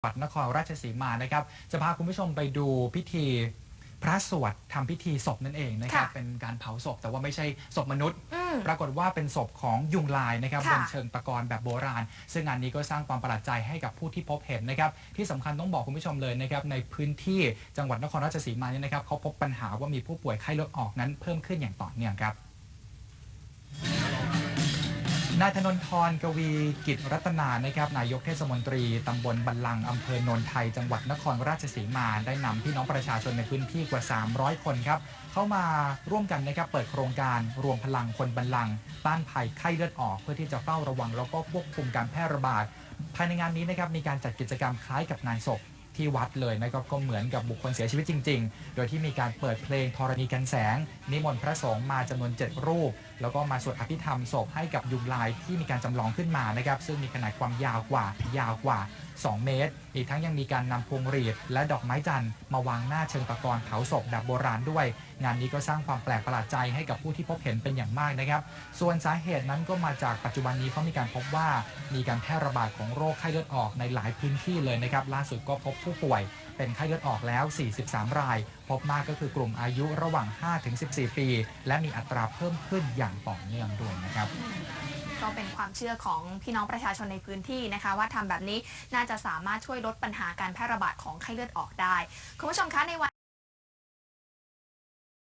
จังหวัดนครราชสีมานะครับ จะพาคุณผู้ชมไปดูพิธีพระสวดทำพิธีศพนั่นเองนะครับค่ะเป็นการเผาศพแต่ว่าไม่ใช่ศพมนุษย์อืมปรากฏว่าเป็นศพของยุงลายนะครับบค่ะนเชิงตะกอนแบบโบราณ ซึ่งงานนี้ก็สร้างความประหลาดใจให้กับผู้ที่พบเห็นนะครับ ที่สำคัญต้องบอกคุณผู้ชมเลยนะครับ ในพื้นที่จังหวัดนครราชสีมาเนี่ยนะครับเขาพบปัญหาว่ามีผู้ป่วยไข้เลือดออกนั้นเพิ่มขึ้นอย่างต่อเนื่องครับ นายธนนทรกวีกิจรัตนานะครับนายกเทศมนตรีตำบลบันลังอำเภอโนนไทย จังหวัดนครราชสีมาได้นำพี่น้องประชาชนในพื้นที่กว่า 300 คนครับ เข้ามาร่วมกันนะครับเปิดโครงการรวมพลังคนบันลังต้านภัยไข้เลือดออก เพื่อที่จะเฝ้าระวังแล้วก็ควบคุมการแพร่ระบาด ภายในงานนี้นะครับมีการจัดกิจกรรมคล้ายกับงานศพ ที่วัดเลยนะครับก็เหมือนกับบุคคลเสียชีวิตจริง ๆ โดยที่มีการเปิดเพลงธรณีกันแสง นิมนต์พระสงฆ์มาจำนวน 7 รูป แล้วก็มาสวดอภิธรรมศพให้กับยุงลายที่มีการจำลองขึ้นมานะครับซึ่งมีขนาดความยาวกว่ายาวกว่า 2 เมตร อีกทั้งยังมีการนำพวงหรีดและดอกไม้จันทร์มาวางหน้าเชิงตะกอนเผาศพแบบโบราณด้วย งานนี้ก็สร้างความแปลกประหลาดใจให้กับผู้ที่พบเห็นเป็นอย่างมากนะครับ ส่วนสาเหตุนั้นก็มาจากปัจจุบันนี้เขามีการพบว่า มีการแพร่ระบาดของโรคไข้เลือดออกในหลายพื้นที่เลยนะครับ ล่าสุดก็พบผู้ป่วยเป็นไข้เลือดออกแล้ว 43 ราย พบมากก็คือกลุ่มอายุระหว่าง 5-14 ปี และมีอัตราเพิ่มขึ้นอย่างต่อเนื่องด้วยนะครับ ก็เป็นความเชื่อของพี่น้องประชาชนในพื้นที่นะคะ ว่าทำแบบนี้น่าจะสามารถช่วยลดปัญหาการแพร่ระบาดของไข้เลือดออกได้ คุณผู้ชมคะในวัน